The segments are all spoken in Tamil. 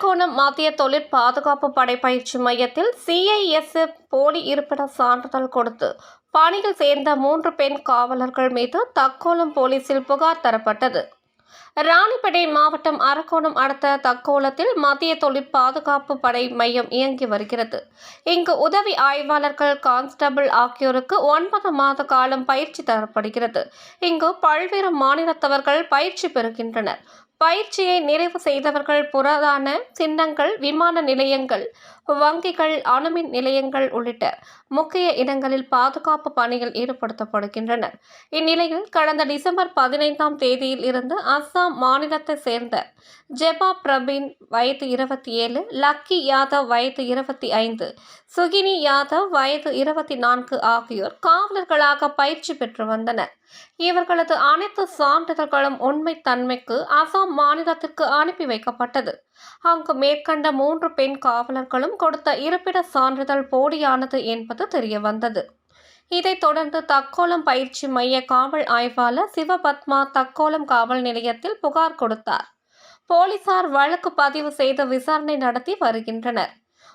மத்திய தொழிற் பாதுகாப்பு படை பயிற்சி மையத்தில் சிஐஎஸ்எஃப் போலி இருப்பிட சான்றிதழ் கொடுத்து பணியில் சேர்ந்த மூன்று பெண் காவலர்கள் மீது தக்கோலம் போலீசில் புகார் தரப்பட்டது. ராணிப்பேட்டை மாவட்டம் அரக்கோணம் அடுத்த தக்கோலத்தில் மத்திய தொழிற் பாதுகாப்பு படை மையம் இயங்கி வருகிறது. இங்கு உதவி ஆய்வாளர்கள் கான்ஸ்டபிள் ஆகியோருக்கு ஒன்பது மாத காலம் பயிற்சி தரப்படுகிறது. இங்கு பல்வேறு மாநிலத்தவர்கள் பயிற்சி பெறுகின்றனர். பயிற்சியை நிறைவு செய்தவர்கள் புறதான சின்னங்கள் விமான நிலையங்கள் வங்கிகள் அணுமின் நிலையங்கள் உள்ளிட்ட முக்கிய இடங்களில் பாதுகாப்பு பணியில் ஈடுபடுத்தப்படுகின்றனர் இந்நிலையில் கடந்த டிசம்பர் பதினைந்தாம் தேதியில் இருந்து அஸ்ஸாம் மாநிலத்தை சேர்ந்த ஜெபா பிரபீன் வயது இருபத்தி ஏழு லக்கி யாதவ் வயது இருபத்தி ஐந்து சுகினி யாதவ் வயது இருபத்தி நான்கு ஆகியோர் காவலர்களாக பயிற்சி பெற்று வந்தனர். இவர்களது அனைத்து சான்றிதழ்களும் உண்மை தன்மைக்கு அசாம் மாநிலத்திற்கு அனுப்பி வைக்கப்பட்டது. அங்கு மேற்கண்ட மூன்று பெண் காவலர்களும் கொடுத்த இருப்பிட சான்றிதழ் போலியானது என்பது தெரியவந்தது. இதைத் தொடர்ந்து தக்கோலம் பயிற்சி மைய காவல் ஆய்வாளர் சிவபத்மா தக்கோலம் காவல் நிலையத்தில் புகார் கொடுத்தார். போலீசார் வழக்கு பதிவு செய்து விசாரணை நடத்தி வருகின்றனர்.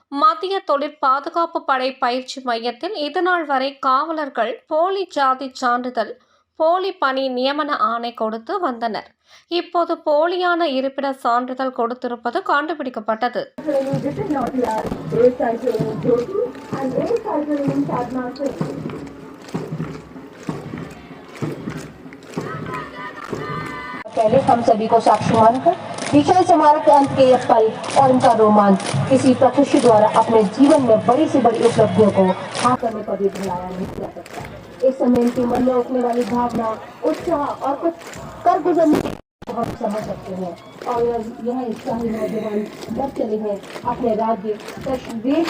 மத்திய தொழிற் பாதுகாப்பு படை பயிற்சி மையத்தில் இதுநாள் வரை காவலர்கள் போலி ஜாதி சான்றிதழ் போலி பணி நியமன ஆணை கொடுத்து வந்தனர். இப்போது போலியான இருப்பிட சான்றிதழ் கொடுத்திருப்பது கண்டுபிடிக்கப்பட்டது. पहले हम सभी को साक्षी मानकर विशाल समारोह के अंत के यह पल और इनका रोमांच किसी प्रकृषि द्वारा अपने जीवन में बड़ी से बड़ी उपलब्धियों को हाथ करने पर भी भुलाया नहीं जा सकता। इस समय इनके मन में उठने वाली भावना, उत्साह और कुछ कर गुजरने की हम समझ सकते हैं। और यह यह उत्साही नौजवान जब चले हैं। अपने राज्य देश